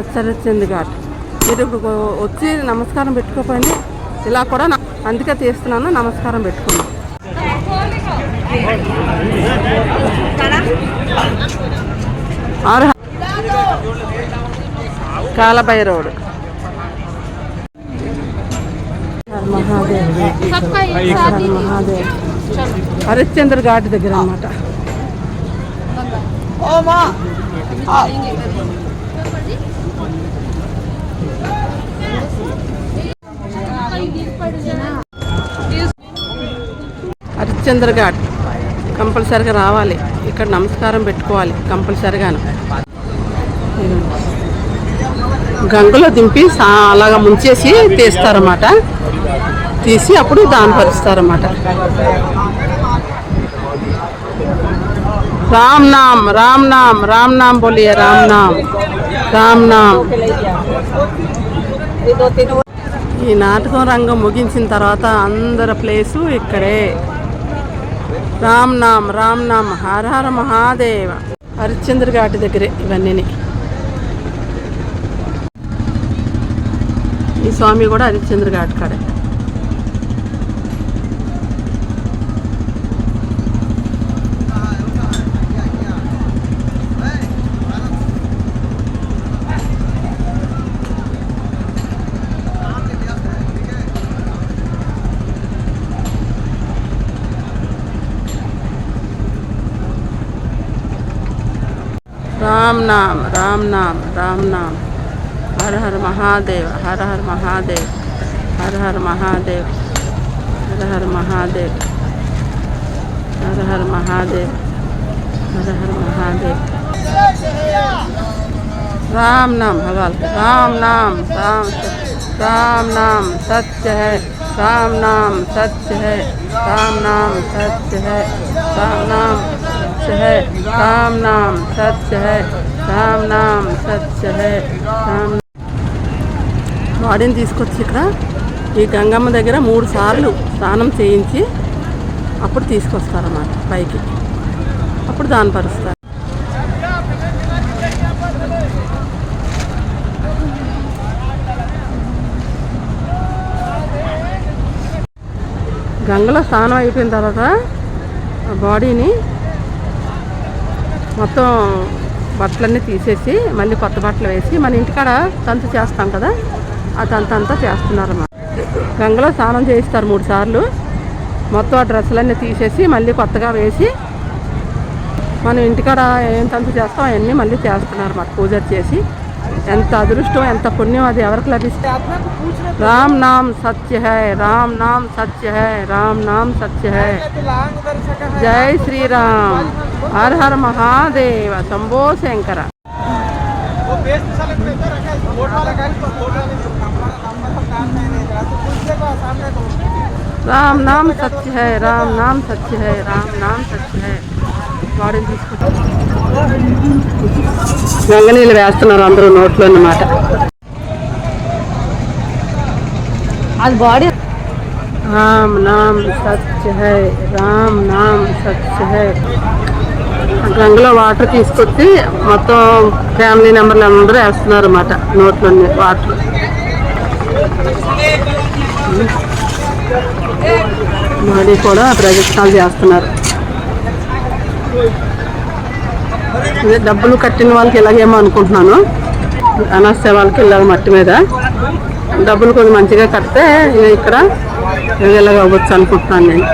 ప్రసరించింది ఘాట్ మీరు ఇప్పుడు వచ్చి నమస్కారం పెట్టుకోపోయింది ఇలా కూడా అందుకే తీస్తున్నాను. నమస్కారం పెట్టుకున్నాను ఆరు కాలభై రోడ్ హరిశ్చంద్ర ఘాట్ దగ్గర అనమాట హరిశ్చంద్ర ఘాట్ కంపల్సరిగా రావాలి. ఇక్కడ నమస్కారం పెట్టుకోవాలి కంపల్సరిగాను. గంగలో దింపి సా- అలాగా ముంచేసి తీస్తారన్నమాట. తీసి అప్పుడు దాని పరుస్తారన్నమాట. రామ్ నామ్ రామ్ నామ్ రామ్ నామ్ బోలియే రామ్ నామ్ రామ్ నామ్. ఈ నాటకం రంగం ముగించిన తర్వాత అందరి ప్లేసు ఇక్కడే. రామ్ నామ్ రామ్ నామ్ హర హర మహాదేవ. హరిశ్చంద్ర ఘాట్ దగ్గరే ఇవన్నీ ఈ స్వామి కూడా హరిశ్చంద్ర ఘాట్ కాడే. राम नाम राम नाम राम नाम। हर हर महादेव, हर हर महादेव, हर हर महादेव, हर हर महादेव, हर हर महादेव, हर हर महादेव। राम नाम, भगवान। राम नाम, राम राम नाम सत्य है। राम नाम सत्य है। राम नाम सत्य है। राम नाम सत्य है राम नाम सत्य है राम नाम सत्य है राम బాడీని తీసుకొచ్చి ఇక్కడ ఈ గంగమ్మ దగ్గర మూడు సార్లు స్నానం చేయించి అప్పుడు తీసుకొస్తారన్నమాట పైకి అప్పుడు దాని పరుస్తారు గంగలో స్నానం అయిపోయిన తర్వాత ఆ బాడీని మొత్తం బట్టలన్నీ తీసేసి మళ్ళీ కొత్త బట్టలు వేసి మన ఇంటికాడ తంతు చేస్తాం కదా ఆ తంతు అంతా చేస్తున్నారన్నమాట. గంగలో స్నానం చేయిస్తారు మూడు సార్లు. మొత్తం ఆ డ్రెస్సులన్నీ తీసేసి మళ్ళీ కొత్తగా వేసి మనం ఇంటికాడ ఏం తంతు చేస్తాం అవన్నీ మళ్ళీ చేస్తున్నారు అన్నమాట పూజ చేసి. ఎంత అదృష్టం ఎంత పుణ్యం అది ఎవరికి లభిస్తుంది? రామ్ నామ్ సత్య హై రామ్ నామ్ సత్య హై రామ్ నామ్ సత్య హై. జై శ్రీరామ్. హర హర మహాదేవ. శంభో శంకర. రామ్ నామ్ సత్య హై రామ్ నామ్ సత్య హై రామ్ నామ్ సత్య హై. బాడీని తీసుకుంటాం. గంగనీళ్ళు వేస్తున్నారు అందరూ నోట్లో అన్నమాట. అది బాడీ. రామ్ నామ్ సచ్ హై రామ్ నామ్ సచ్ హై. గంగలో వాటర్ తీసుకొచ్చి మొత్తం ఫ్యామిలీ మెంబర్లు అందరూ వేస్తున్నారు అన్నమాట నోట్లో వాటర్. మోడీ కూడా ప్రదక్షిణాలు చేస్తున్నారు. డబ్బులు కట్టిన వాళ్ళకి ఇలాగేమో అనుకుంటున్నాను. అనస్య వాళ్ళకి ఇలాగ మట్టి మీద. డబ్బులు కొంచెం మంచిగా కడితే ఇక ఇక్కడ ఇలాగ అవ్వచ్చు అనుకుంటున్నాను నేను.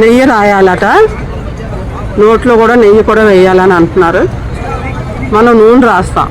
నెయ్యి రాయాలట. నోట్లో కూడా నెయ్యి కూడా వేయాలని అంటున్నారు. మనం నూనె రాస్తాం.